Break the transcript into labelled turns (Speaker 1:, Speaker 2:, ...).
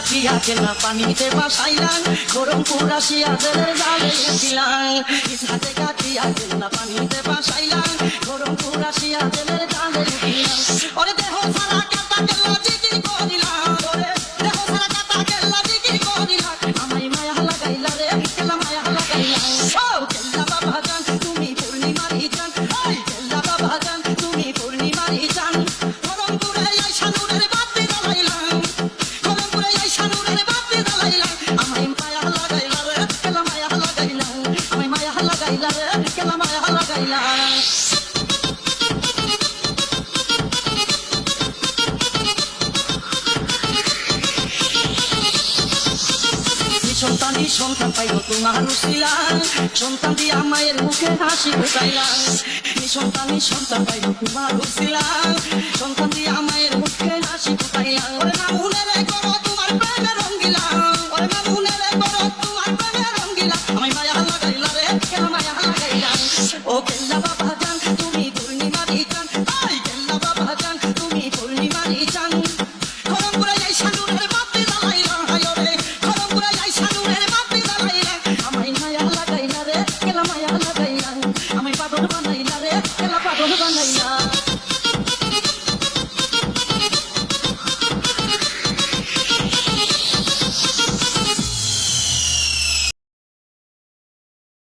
Speaker 1: পাঠিয়া খেলা পানিতে বাসাইলাম। গরম পুরা শিয়াদের জালে গেছিলাম ইসাতে কাটিয়া খেলা পানিতে বাসাইলাম। গরম পুরা শিয়াদের লাগাইলা সন্তান সন্তান পাইব তোমার উচিলাম সন্তান দিয়া মায়ের মুখে হাসি ফুটাইলাম সন্তান সন্তান পাইব তোমার সন্তান দিয়া মায়া লাগাইলা রে কেন মায়া লাগাইলা ও কেল্লা বাবা জান তুমি পূর্ণিমারি জান আই কেল্লা বাবা জান তুমি পূর্ণিমারি জান খরমপুরা যাই সানুরের মাপে লাগাইলা হায় রে খরমপুরা যাই সানুরের মাপে লাগাইলা আমায় মায়া লাগাইলা রে কেলা মায়া লাগাইলা আমায় পাগল বানাইলা রে কেলা পাগল বানাইলা